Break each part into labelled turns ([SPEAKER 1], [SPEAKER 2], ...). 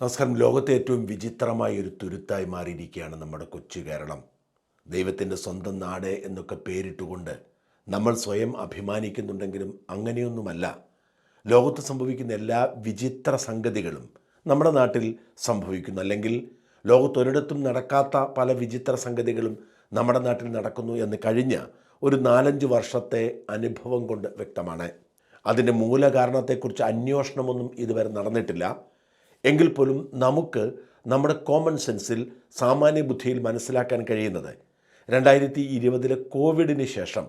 [SPEAKER 1] നമസ്കാരം. ലോകത്തെ ഏറ്റവും വിചിത്രമായ ഒരു തുരുത്തായി മാറിയിരിക്കുകയാണ് നമ്മുടെ കൊച്ചു കേരളം. ദൈവത്തിന്റെ സ്വന്തം നാട് എന്നൊക്കെ പേരിട്ടുകൊണ്ട് നമ്മൾ സ്വയം അഭിമാനിക്കുന്നുണ്ടെങ്കിലും അങ്ങനെയൊന്നുമല്ല. ലോകത്ത് സംഭവിക്കുന്ന എല്ലാ വിചിത്ര സംഗതികളും നമ്മുടെ നാട്ടിൽ സംഭവിക്കുന്നു. അല്ലെങ്കിൽ ലോകത്തൊരിടത്തും നടക്കാത്ത പല വിചിത്ര സംഗതികളും നമ്മുടെ നാട്ടിൽ നടക്കുന്നു എന്ന് കഴിഞ്ഞ ഒരു നാലഞ്ച് വർഷത്തെ അനുഭവം കൊണ്ട് വ്യക്തമാണ്. അതിന്റെ മൂലകാരണത്തെക്കുറിച്ച് അന്വേഷണമൊന്നും ഇതുവരെ നടന്നിട്ടില്ല. എങ്കിൽ പോലും നമുക്ക് നമ്മുടെ കോമൺ സെൻസിൽ സാമാന്യ ബുദ്ധിയിൽ മനസ്സിലാക്കാൻ കഴിയുന്നത്. രണ്ടായിരത്തി ഇരുപതിലെ കോവിഡിന് ശേഷം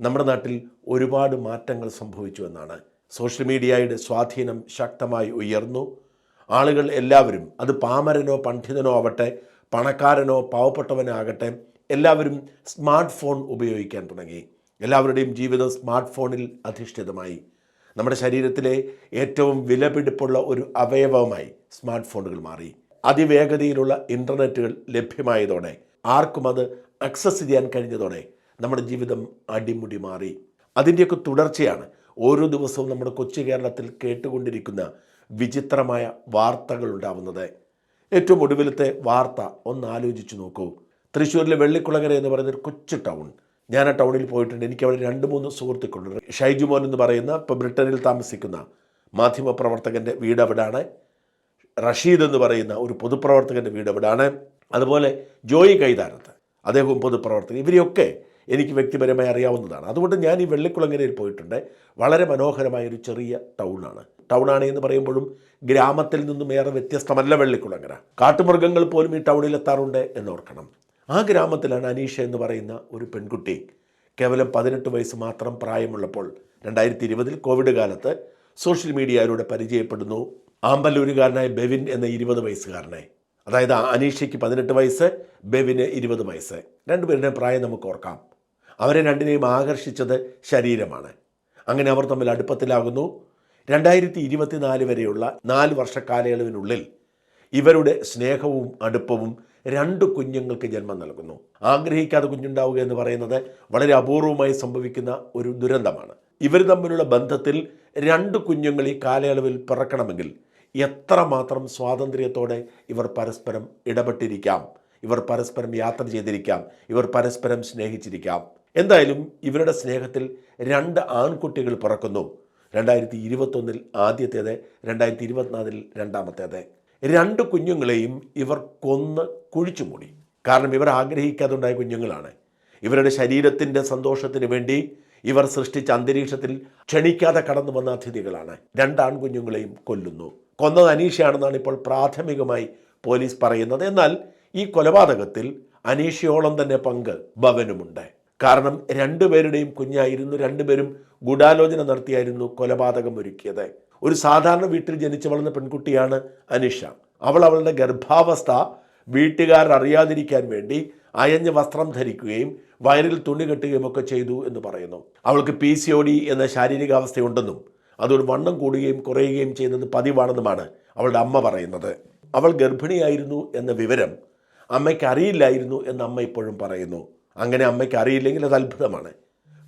[SPEAKER 1] നമ്മുടെ നാട്ടിൽ ഒരുപാട് മാറ്റങ്ങൾ സംഭവിച്ചു എന്നാണ്. സോഷ്യൽ മീഡിയയുടെ സ്വാധീനം ശക്തമായി ഉയർന്നു. ആളുകൾ എല്ലാവരും അത് പാമരനോ പണ്ഡിതനോ ആവട്ടെ പണക്കാരനോ പാവപ്പെട്ടവനോ ആകട്ടെ എല്ലാവരും സ്മാർട്ട് ഫോൺ ഉപയോഗിക്കാൻ തുടങ്ങി. എല്ലാവരുടെയും ജീവിതം സ്മാർട്ട് ഫോണിൽ അധിഷ്ഠിതമായി. നമ്മുടെ ശരീരത്തിലെ ഏറ്റവും വിലപിടിപ്പുള്ള ഒരു അവയവമായി സ്മാർട്ട് ഫോണുകൾ മാറി. അതിവേഗതയിലുള്ള ഇന്റർനെറ്റുകൾ ലഭ്യമായതോടെ ആർക്കും അത് അക്സസ് ചെയ്യാൻ കഴിഞ്ഞതോടെ നമ്മുടെ ജീവിതം അടിമുടി മാറി. അതിന്റെയൊക്കെ തുടർച്ചയാണ് ഓരോ ദിവസവും നമ്മുടെ കൊച്ചു കേരളത്തിൽ കേട്ടുകൊണ്ടിരിക്കുന്ന വിചിത്രമായ വാർത്തകൾ ഉണ്ടാവുന്നത്. ഏറ്റവും ഒടുവിലത്തെ വാർത്ത ഒന്ന് ആലോചിച്ച് നോക്കൂ. തൃശ്ശൂരിലെ വെള്ളിക്കുളങ്ങര എന്ന് പറയുന്നൊരു കൊച്ചു ടൗൺ. ഞാൻ ആ ടൗണിൽ പോയിട്ടുണ്ട്. എനിക്ക് അവിടെ രണ്ട് മൂന്ന് സുഹൃത്തുക്കളുണ്ട്. ഷൈജു മോൻ എന്ന് പറയുന്ന ഇപ്പോൾ ബ്രിട്ടനിൽ താമസിക്കുന്ന മാധ്യമപ്രവർത്തകന്റെ വീട് അവിടാണ്. റഷീദ് എന്ന് പറയുന്ന ഒരു പൊതുപ്രവർത്തകന്റെ വീട് അവിടാണ്. അതുപോലെ ജോയി കൈതാരത്ത് അദ്ദേഹവും പൊതുപ്രവർത്തകൻ. ഇവരെയൊക്കെ എനിക്ക് വ്യക്തിപരമായി അറിയാവുന്നതാണ്. അതുകൊണ്ട് ഞാൻ ഈ വെള്ളിക്കുളങ്ങരയിൽ പോയിട്ടുണ്ട്. വളരെ മനോഹരമായ ഒരു ചെറിയ ടൗണാണ്. ടൗണാണ് എന്ന് പറയുമ്പോഴും ഗ്രാമത്തിൽ നിന്നും ഏറെ വ്യത്യസ്തമല്ല വെള്ളിക്കുളങ്ങര. കാട്ടുമൃഗങ്ങൾ പോലും ഈ ടൗണിൽ എത്താറുണ്ട് എന്നോർക്കണം. ആ ഗ്രാമത്തിലാണ് അനീഷ എന്ന് പറയുന്ന ഒരു പെൺകുട്ടി. കേവലം പതിനെട്ട് വയസ്സ് മാത്രം പ്രായമുള്ളപ്പോൾ രണ്ടായിരത്തി ഇരുപതിൽ കോവിഡ് കാലത്ത് സോഷ്യൽ മീഡിയയിലൂടെ പരിചയപ്പെടുന്നു. ആമ്പല്ലൂരുകാരനായ ബെവിൻ എന്ന ഇരുപത് വയസ്സുകാരനെ. അതായത് അനീഷയ്ക്ക് പതിനെട്ട് വയസ്സ് ബെവിന് ഇരുപത് വയസ്സ്. രണ്ടുപേരുടെയും പ്രായം നമുക്ക് ഓർക്കാം. അവരെ രണ്ടിനെയും ആകർഷിച്ചത് ശരീരമാണ്. അങ്ങനെ അവർ തമ്മിൽ അടുപ്പത്തിലാകുന്നു. രണ്ടായിരത്തി ഇരുപത്തിനാല് വരെയുള്ള നാല് വർഷ കാലയളവിനുള്ളിൽ ഇവരുടെ സ്നേഹവും അടുപ്പവും രണ്ട് കുഞ്ഞുങ്ങൾക്ക് ജന്മം നൽകുന്നു. ആഗ്രഹിക്കാതെ കുഞ്ഞുണ്ടാവുക എന്ന് പറയുന്നത് വളരെ അപൂർവമായി സംഭവിക്കുന്ന ഒരു ദുരന്തമാണ്. ഇവർ തമ്മിലുള്ള ബന്ധത്തിൽ രണ്ട് കുഞ്ഞുങ്ങൾ ഈ കാലയളവിൽ പിറക്കണമെങ്കിൽ എത്രമാത്രം സ്വാതന്ത്ര്യത്തോടെ ഇവർ പരസ്പരം ഇടപെട്ടിരിക്കാം? ഇവർ പരസ്പരം യാത്ര ചെയ്തിരിക്കാം. ഇവർ പരസ്പരം സ്നേഹിച്ചിരിക്കാം. എന്തായാലും ഇവരുടെ സ്നേഹത്തിൽ രണ്ട് ആൺകുട്ടികൾ പിറക്കുന്നു. രണ്ടായിരത്തി ഇരുപത്തൊന്നിൽ ആദ്യത്തേത് രണ്ടായിരത്തി ഇരുപത്തിനാലിൽ രണ്ടാമത്തേത്. രണ്ട് കുഞ്ഞുങ്ങളെയും ഇവർ കൊന്ന് കുഴിച്ചു മൂടി. കാരണം ഇവർ ആഗ്രഹിക്കാതുണ്ടായ കുഞ്ഞുങ്ങളാണ്. ഇവരുടെ ശരീരത്തിന്റെ സന്തോഷത്തിന് വേണ്ടി ഇവർ സൃഷ്ടിച്ച അന്തരീക്ഷത്തിൽ ക്ഷണിക്കാതെ കടന്നു വന്ന അതിഥികളാണ്. രണ്ട് ആൺകുഞ്ഞുങ്ങളെയും കൊല്ലുന്നു. കൊന്നത് അനീഷയാണെന്നാണ് ഇപ്പോൾ പ്രാഥമികമായി പോലീസ് പറയുന്നത്. എന്നാൽ ഈ കൊലപാതകത്തിൽ അനീഷയോളം തന്നെ പങ്ക് ഭവനുമുണ്ട്. കാരണം രണ്ടുപേരുടെയും കുഞ്ഞായിരുന്നു. രണ്ടുപേരും ഗൂഢാലോചന നടത്തിയായിരുന്നു കൊലപാതകം ഒരുക്കിയത്. ഒരു സാധാരണ വീട്ടിൽ ജനിച്ചു വളർന്ന പെൺകുട്ടിയാണ് അനിഷ. അവൾ അവളുടെ ഗർഭാവസ്ഥ വീട്ടുകാർ അറിയാതിരിക്കാൻ വേണ്ടി അയഞ്ഞ വസ്ത്രം ധരിക്കുകയും വയറിൽ തുണി കെട്ടുകയും ഒക്കെ ചെയ്തു എന്ന് പറയുന്നു. അവൾക്ക് പി സി ഒ ഡി എന്ന ശാരീരികാവസ്ഥയുണ്ടെന്നും അതൊരു വണ്ണം കൂടുകയും കുറയുകയും ചെയ്യുന്നത് പതിവാണെന്നുമാണ് അവളുടെ അമ്മ പറയുന്നത്. അവൾ ഗർഭിണിയായിരുന്നു എന്ന വിവരം അമ്മയ്ക്ക് അറിയില്ലായിരുന്നു എന്ന് അമ്മ ഇപ്പോഴും പറയുന്നു. അങ്ങനെ അമ്മയ്ക്ക് അറിയില്ലെങ്കിൽ അത് അത്ഭുതമാണ്.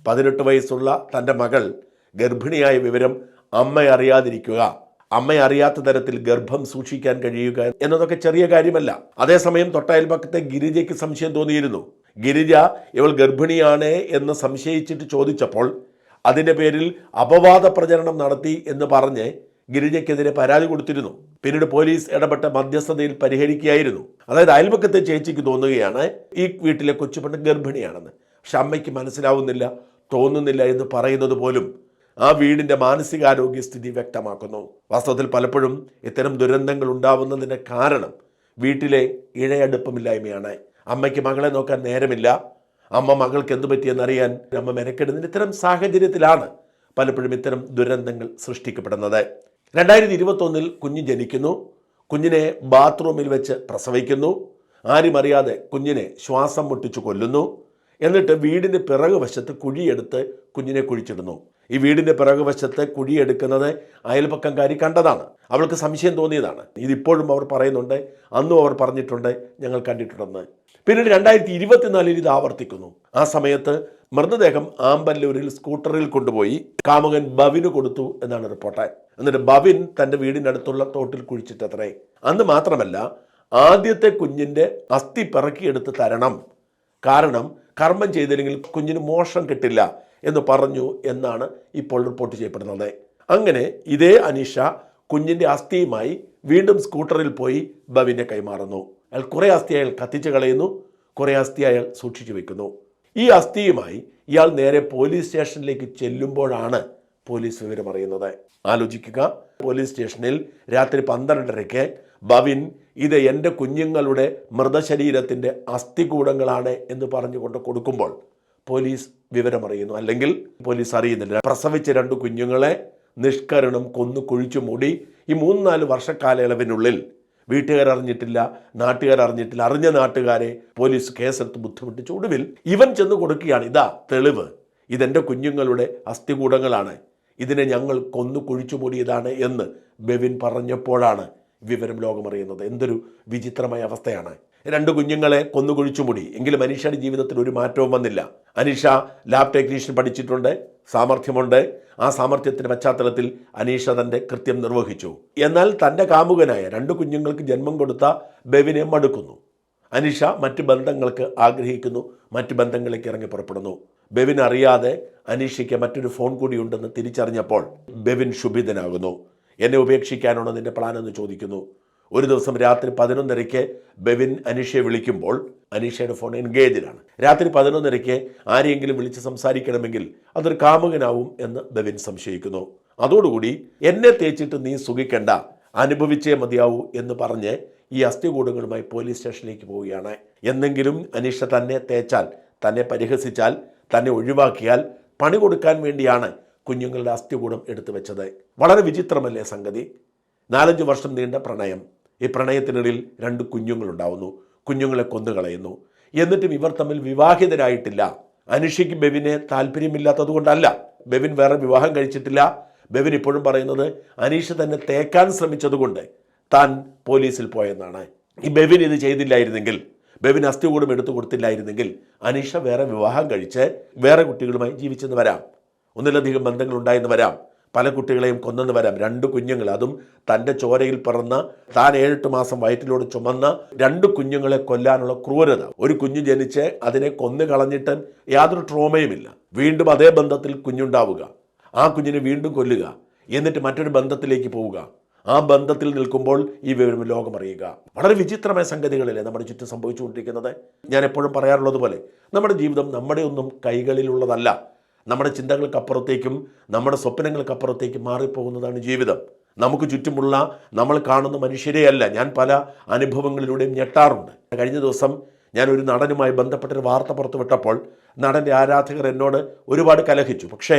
[SPEAKER 1] പതിനെട്ട് വയസ്സുള്ള തന്റെ മകൾ ഗർഭിണിയായ വിവരം അമ്മ അറിയാതിരിക്കുക. അമ്മ അറിയാത്ത തരത്തിൽ ഗർഭം സൂക്ഷിക്കാൻ കഴിയുക എന്നതൊക്കെ ചെറിയ കാര്യമല്ല. അതേസമയം തൊട്ടയൽപക്കത്തെ ഗിരിജയ്ക്ക് സംശയം തോന്നിയിരുന്നു. ഗിരിജ ഇവൾ ഗർഭിണിയാണ് എന്ന് സംശയിച്ചിട്ട് ചോദിച്ചപ്പോൾ അതിന്റെ പേരിൽ അപവാദ പ്രചരണം നടത്തി എന്ന് പറഞ്ഞ് ഗിരിജയ്ക്കെതിരെ പരാതി കൊടുത്തിരുന്നു. പിന്നീട് പോലീസ് ഇടപെട്ട മധ്യസ്ഥതയിൽ പരിഹരിക്കുകയായിരുന്നു. അതായത് അയൽപക്കത്തെ ചേച്ചിക്ക് തോന്നുകയാണ് ഈ വീട്ടിലെ കൊച്ചുപെണ്ണ് ഗർഭിണിയാണെന്ന്. പക്ഷെ അമ്മയ്ക്ക് മനസ്സിലാവുന്നില്ല. തോന്നുന്നില്ല എന്ന് പറയുന്നത് പോലും ആ വീടിന്റെ മാനസികാരോഗ്യ സ്ഥിതി വ്യക്തമാക്കുന്നു. വാസ്തവത്തിൽ പലപ്പോഴും ഇത്തരം ദുരന്തങ്ങൾ ഉണ്ടാവുന്നതിന്റെ കാരണം വീട്ടിലെ ഇഴയടുപ്പമില്ലായ്മയാണ്. അമ്മയ്ക്ക് മകളെ നോക്കാൻ നേരമില്ല. അമ്മ മകൾക്ക് എന്തു പറ്റിയെന്നറിയാൻ അമ്മ മെനക്കെടുന്നതിന് ഇത്തരം സാഹചര്യത്തിലാണ് പലപ്പോഴും ഇത്തരം ദുരന്തങ്ങൾ സൃഷ്ടിക്കപ്പെടുന്നത്. രണ്ടായിരത്തി ഇരുപത്തൊന്നിൽ കുഞ്ഞ് ജനിക്കുന്നു. കുഞ്ഞിനെ ബാത്റൂമിൽ വെച്ച് പ്രസവിക്കുന്നു. ആരും അറിയാതെ കുഞ്ഞിനെ ശ്വാസം മുട്ടിച്ചു കൊല്ലുന്നു. എന്നിട്ട് വീടിന്റെ പിറകു വശത്ത് കുഴിയെടുത്ത് കുഞ്ഞിനെ കുഴിച്ചിടുന്നു. ഈ വീടിന്റെ പിറകുവശത്ത് കുഴിയെടുക്കുന്നത് അയൽപക്കംകാരി കണ്ടതാണ്. അവൾക്ക് സംശയം തോന്നിയതാണ്. ഇതിപ്പോഴും അവർ പറയുന്നുണ്ട്. അന്നും അവർ പറഞ്ഞിട്ടുണ്ട്. ഞങ്ങൾ കണ്ടിട്ടുണ്ടെന്ന്. പിന്നീട് രണ്ടായിരത്തി ഇരുപത്തിനാലിൽ ഇത് ആവർത്തിക്കുന്നു. ആ സമയത്ത് മൃതദേഹം ആമ്പല്ലൂരിൽ സ്കൂട്ടറിൽ കൊണ്ടുപോയി കാമുകൻ ബവിന് കൊടുത്തു എന്നാണ് റിപ്പോർട്ട്. എന്നിട്ട് ബവിൻ തന്റെ വീടിനടുത്തുള്ള തോട്ടിൽ കുഴിച്ചിട്ടത്രേ. അന്ന് മാത്രമല്ല ആദ്യത്തെ കുഞ്ഞിന്റെ അസ്ഥി പിറക്കിയെടുത്ത് തരണം. കാരണം കർമ്മം ചെയ്തില്ലെങ്കിൽ കുഞ്ഞിന് മോഷം കിട്ടില്ല എന്ന് പറഞ്ഞു എന്നാണ് ഇപ്പോൾ റിപ്പോർട്ട് ചെയ്യപ്പെടുന്നത്. അങ്ങനെ ഇതേ അനീഷ കുഞ്ഞിന്റെ അസ്ഥിയുമായി വീണ്ടും സ്കൂട്ടറിൽ പോയി ബവിനെ കൈമാറുന്നു. അയാൾ കുറേ അസ്ഥി അയാൾ കത്തിച്ച് കളയുന്നു കുറേ അസ്ഥി അയാൾ സൂക്ഷിച്ചു വെക്കുന്നു. ഈ അസ്ഥിയുമായി ഇയാൾ നേരെ പോലീസ് സ്റ്റേഷനിലേക്ക് ചെല്ലുമ്പോഴാണ് പോലീസ് വിവരം അറിയുന്നത്. ആലോചിക്കുക. പോലീസ് സ്റ്റേഷനിൽ രാത്രി പന്ത്രണ്ടരയ്ക്ക് ബവിൻ ഇത് എന്റെ കുഞ്ഞുങ്ങളുടെ മൃതശരീരത്തിന്റെ അസ്ഥികൂടങ്ങളാണ് എന്ന് പറഞ്ഞുകൊണ്ട് കൊടുക്കുമ്പോൾ പോലീസ് വിവരമറിയുന്നു അല്ലെങ്കിൽ പോലീസ് അറിയുന്നില്ല. പ്രസവിച്ച രണ്ട് കുഞ്ഞുങ്ങളെ നിഷ്കരണം കൊന്നു കുഴിച്ചു മൂടി ഈ മൂന്ന് നാല് വർഷക്കാലയളവിനുള്ളിൽ വീട്ടുകാർ അറിഞ്ഞിട്ടില്ല നാട്ടുകാർ അറിഞ്ഞിട്ടില്ല. അറിഞ്ഞ നാട്ടുകാരെ പോലീസ് കേസെടുത്ത് ബുദ്ധിമുട്ടിച്ചു ഒടുവിൽ ഇവൻ ചെന്ന് കൊടുക്കുകയാണ്. ഇതാ തെളിവ്. ഇതെന്റെ കുഞ്ഞുങ്ങളുടെ അസ്ഥികൂടങ്ങളാണ്. ഇതിനെ ഞങ്ങൾ കൊന്നു കുഴിച്ചു മൂടിയതാണ് എന്ന് ബെവിൻ പറഞ്ഞപ്പോഴാണ് വിവരം ലോകമറിയുന്നത്. എന്തൊരു വിചിത്രമായ അവസ്ഥയാണ്. രണ്ട് കുഞ്ഞുങ്ങളെ കൊന്നു കുഴിച്ചു മൂടി എങ്കിലും അനീഷയുടെ ജീവിതത്തിൽ ഒരു മാറ്റവും വന്നില്ല. അനീഷ ലാബ് ടെക്നീഷ്യൻ പഠിച്ചിട്ടുണ്ട് സാമർഥ്യമുണ്ട്. ആ സാമർഥ്യത്തിന്റെ പശ്ചാത്തലത്തിൽ അനീഷ തന്റെ കൃത്യം നിർവഹിച്ചു. എന്നാൽ തന്റെ കാമുകനായ രണ്ട് കുഞ്ഞുങ്ങൾക്ക് ജന്മം കൊടുത്ത ബെവിനെ മടുക്കുന്നു. അനീഷ മറ്റ് ബന്ധങ്ങൾക്ക് ആഗ്രഹിക്കുന്നു മറ്റ് ബന്ധങ്ങളിലേക്ക് ഇറങ്ങി പുറപ്പെടുന്നു. ബെവിൻ അറിയാതെ അനീഷയ്ക്ക് മറ്റൊരു ഫോൺ കൂടി ഉണ്ടെന്ന് തിരിച്ചറിഞ്ഞപ്പോൾ ബെവിൻ ശുഭിതനാകുന്നു എന്നെ ഉപേക്ഷിക്കാനാണോ നിന്റെ പ്ലാൻ എന്ന് ചോദിക്കുന്നു. ഒരു ദിവസം രാത്രി പതിനൊന്നരയ്ക്ക് ബെവിൻ അനീഷയെ വിളിക്കുമ്പോൾ അനീഷയുടെ ഫോൺ എൻഗേജിലാണ്. രാത്രി പതിനൊന്നരയ്ക്ക് ആരെയെങ്കിലും വിളിച്ച് സംസാരിക്കണമെങ്കിൽ അതൊരു കാമുകനാവും എന്ന് ബെവിൻ സംശയിക്കുന്നു. അതോടുകൂടി എന്നെ തേച്ചിട്ട് നീ സുഖിക്കണ്ട. അനുഭവിച്ചേ മതിയാവൂ എന്ന് പറഞ്ഞ് ഈ അസ്ഥികൂടങ്ങളുമായി പോലീസ് സ്റ്റേഷനിലേക്ക് പോവുകയാണ്. എന്തെങ്കിലും അനീഷ തന്നെ തേച്ചാൽ തന്നെ പരിഹസിച്ചാൽ തന്നെ ഒഴിവാക്കിയാൽ പണി കൊടുക്കാൻ വേണ്ടിയാണ് കുഞ്ഞുങ്ങളുടെ അസ്ഥികൂടം എടുത്തു വെച്ചത്. വളരെ വിചിത്രമല്ലേ സംഗതി? നാലഞ്ച് വർഷം നീണ്ട പ്രണയം. ഈ പ്രണയത്തിനിടയിൽ രണ്ട് കുഞ്ഞുങ്ങളുണ്ടാവുന്നു. കുഞ്ഞുങ്ങളെ കൊന്നുകളയുന്നു. എന്നിട്ടും ഇവർ തമ്മിൽ വിവാഹിതരായിട്ടില്ല. അനുഷയ്ക്ക് ബെവിനെ താല്പര്യമില്ലാത്തത് കൊണ്ടല്ല. ബെവിൻ വേറെ വിവാഹം കഴിച്ചിട്ടില്ല. ബെവിൻ ഇപ്പോഴും പറയുന്നത് അനീഷ തന്നെ തേക്കാൻ ശ്രമിച്ചതുകൊണ്ട് താൻ പോലീസിൽ പോയെന്നാണ്. ഈ ബെവിൻ ഇത് ചെയ്തില്ലായിരുന്നെങ്കിൽ ബെവിൻ അസ്ഥികൂടം എടുത്തു കൊടുത്തില്ലായിരുന്നെങ്കിൽ അനീഷ വേറെ വിവാഹം കഴിച്ച് വേറെ കുട്ടികളുമായി ജീവിച്ചെന്ന് വരാം. ഒന്നിലധികം ബന്ധങ്ങൾ ഉണ്ടായെന്ന് വരാം. പല കുട്ടികളെയും കൊന്നെന്ന് വരാം. രണ്ട് കുഞ്ഞുങ്ങൾ. അതും തന്റെ ചോരയിൽ പിറന്ന താൻ ഏഴെട്ട് മാസം വയറ്റിലൂടെ ചുമന്ന രണ്ട് കുഞ്ഞുങ്ങളെ കൊല്ലാനുള്ള ക്രൂരത. ഒരു കുഞ്ഞു ജനിച്ച് അതിനെ കൊന്നു കളഞ്ഞിട്ട് യാതൊരു ട്രോമയുമില്ല. വീണ്ടും അതേ ബന്ധത്തിൽ കുഞ്ഞുണ്ടാവുക. ആ കുഞ്ഞിനെ വീണ്ടും കൊല്ലുക. എന്നിട്ട് മറ്റൊരു ബന്ധത്തിലേക്ക് പോവുക. ആ ബന്ധത്തിൽ നിൽക്കുമ്പോൾ ഈ വിവരം ലോകമറിയുക വളരെ വിചിത്രമായ സംഗതികളല്ലേ നമ്മുടെ ചുറ്റും സംഭവിച്ചുകൊണ്ടിരിക്കുന്നത്? ഞാൻ എപ്പോഴും പറയാറുള്ളത് പോലെ നമ്മുടെ ജീവിതം നമ്മുടെ ഒന്നും കൈകളിലുള്ളതല്ല. നമ്മുടെ ചിന്തകൾക്കപ്പുറത്തേക്കും നമ്മുടെ സ്വപ്നങ്ങൾക്കപ്പുറത്തേക്കും മാറിപ്പോകുന്നതാണ് ജീവിതം. നമുക്ക് ചുറ്റുമുള്ള നമ്മൾ കാണുന്ന മനുഷ്യരെയല്ല ഞാൻ പല അനുഭവങ്ങളിലൂടെയും ഞെട്ടാറുണ്ട്. കഴിഞ്ഞ ദിവസം ഞാൻ ഒരു നടനുമായി ബന്ധപ്പെട്ടൊരു വാർത്ത പുറത്തുവിട്ടപ്പോൾ നടന്റെ ആരാധകർ എന്നോട് ഒരുപാട് കലഹിച്ചു. പക്ഷേ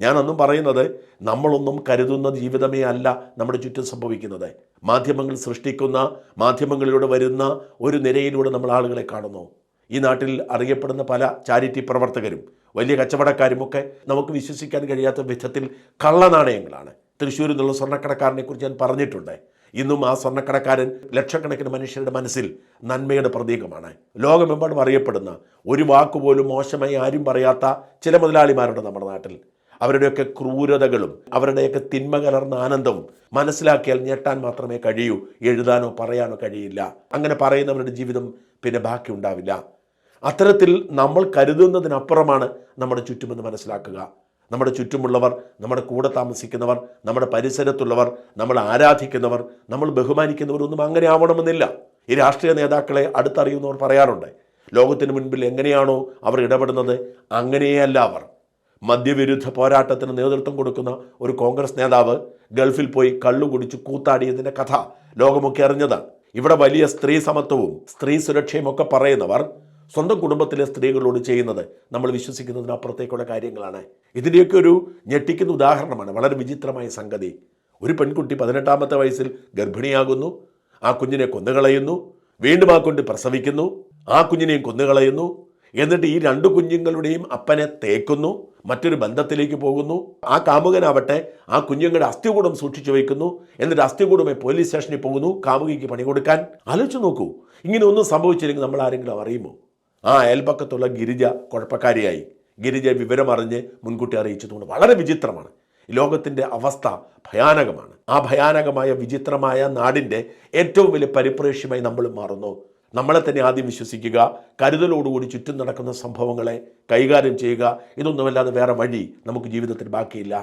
[SPEAKER 1] ഞാനൊന്നും പറയുന്നത് നമ്മളൊന്നും കരുതുന്ന ജീവിതമേ അല്ല നമ്മുടെ ചുറ്റും സംഭവിക്കുന്നത്. മാധ്യമങ്ങൾ സൃഷ്ടിക്കുന്ന മാധ്യമങ്ങളിലൂടെ വരുന്ന ഒരു നിരയിലൂടെ നമ്മൾ ആളുകളെ കാണുന്നു. ഈ നാട്ടിൽ അറിയപ്പെടുന്ന പല ചാരിറ്റി പ്രവർത്തകരും വലിയ കച്ചവടക്കാരും ഒക്കെ നമുക്ക് വിശ്വസിക്കാൻ കഴിയാത്ത വിധത്തിൽ കള്ളനാണയങ്ങളാണ് തൃശ്ശൂരിൽ നിന്നുള്ള സ്വർണക്കടക്കാരനെ കുറിച്ച് ഞാൻ പറഞ്ഞിട്ടുണ്ട്. ഇന്നും ആ സ്വർണക്കടക്കാരൻ ലക്ഷക്കണക്കിന് മനുഷ്യരുടെ മനസ്സിൽ നന്മയുടെ പ്രതീകമാണ്. ലോകമെമ്പാടും അറിയപ്പെടുന്ന ഒരു വാക്കുപോലും മോശമായി ആരും പറയാത്ത ചില മുതലാളിമാരുണ്ട് നമ്മുടെ നാട്ടിൽ. അവരുടെയൊക്കെ ക്രൂരതകളും അവരുടെയൊക്കെ തിന്മ കലർന്ന ആനന്ദവും മനസ്സിലാക്കിയാൽ ഞെട്ടാൻ മാത്രമേ കഴിയൂ എഴുതാനോ പറയാനോ കഴിയില്ല. അങ്ങനെ പറയുന്നവരുടെ ജീവിതം പിന്നെ ബാക്കി ഉണ്ടാവില്ല. അത്തരത്തിൽ നമ്മൾ കരുതുന്നതിനപ്പുറമാണ് നമ്മുടെ ചുറ്റുമെന്ന് മനസ്സിലാക്കുക. നമ്മുടെ ചുറ്റുമുള്ളവർ നമ്മുടെ കൂടെ താമസിക്കുന്നവർ നമ്മുടെ പരിസരത്തുള്ളവർ നമ്മൾ ആരാധിക്കുന്നവർ നമ്മൾ ബഹുമാനിക്കുന്നവരൊന്നും അങ്ങനെ ആവണമെന്നില്ല. ഈ രാഷ്ട്രീയ നേതാക്കളെ അടുത്തറിയുന്നവർ പറയാറുണ്ട് ലോകത്തിന് മുൻപിൽ എങ്ങനെയാണോ അവർ ഇടപെടുന്നത് അങ്ങനെയല്ല അവർ. മദ്യവിരുദ്ധ പോരാട്ടത്തിന് നേതൃത്വം കൊടുക്കുന്ന ഒരു കോൺഗ്രസ് നേതാവ് ഗൾഫിൽ പോയി കള്ളു കുടിച്ച് കൂത്താടിയതിന്റെ കഥ ലോകമൊക്കെ അറിഞ്ഞതാണ്. ഇവിടെ വലിയ സ്ത്രീ സമത്വവും സ്ത്രീ സുരക്ഷയും ഒക്കെ പറയുന്നവർ സ്വന്തം കുടുംബത്തിലെ സ്ത്രീകളോട് ചെയ്യുന്നത് നമ്മൾ വിശ്വസിക്കുന്നതിനപ്പുറത്തേക്കുള്ള കാര്യങ്ങളാണ്. ഇതിന്റെയൊക്കെ ഒരു ഞെട്ടിക്കുന്ന ഉദാഹരണമാണ് വളരെ വിചിത്രമായ സംഗതി. ഒരു പെൺകുട്ടി പതിനെട്ടാമത്തെ വയസ്സിൽ ഗർഭിണിയാകുന്നു ആ കുഞ്ഞിനെ കൊന്നുകളയുന്നു വീണ്ടും ആ കൊണ്ട് പ്രസവിക്കുന്നു ആ കുഞ്ഞിനെയും കൊന്നുകളയുന്നു എന്നിട്ട് ഈ രണ്ട് കുഞ്ഞുങ്ങളുടെയും അപ്പനെ തേക്കുന്നു മറ്റൊരു ബന്ധത്തിലേക്ക് പോകുന്നു. ആ കാമുകനാവട്ടെ ആ കുഞ്ഞുങ്ങളുടെ അസ്ഥികൂടം സൂക്ഷിച്ചു വയ്ക്കുന്നു എന്നിട്ട് അസ്ഥികൂടമായി പോലീസ് സ്റ്റേഷനിൽ പോകുന്നു കാമുകിക്ക് പണി കൊടുക്കാൻ. ആലോചിച്ച് നോക്കൂ ഇങ്ങനെ ഒന്നും സംഭവിച്ചില്ലെങ്കിൽ നമ്മൾ ആരെങ്കിലും അറിയുമോ? ആ അയൽപക്കത്തുള്ള ഗിരിജ കുഴപ്പക്കാരിയായി. ഗിരിജ വിവരമറിഞ്ഞ് മുൻകൂട്ടി അറിയിച്ചതുകൊണ്ട് വളരെ വിചിത്രമാണ്. ലോകത്തിന്റെ അവസ്ഥ ഭയാനകമാണ്. ആ ഭയാനകമായ വിചിത്രമായ നാടിന്റെ ഏറ്റവും വലിയ പരിപ്രേക്ഷ്യമായി നമ്മൾ മാറുന്നു. നമ്മളെ തന്നെ ആദ്യം വിശ്വസിക്കുക കരുതലോടുകൂടി ചുറ്റും നടക്കുന്ന സംഭവങ്ങളെ കൈകാര്യം ചെയ്യുക. ഇതൊന്നുമല്ലാതെ വേറെ വഴി നമുക്ക് ജീവിതത്തിൽ ബാക്കിയില്ല.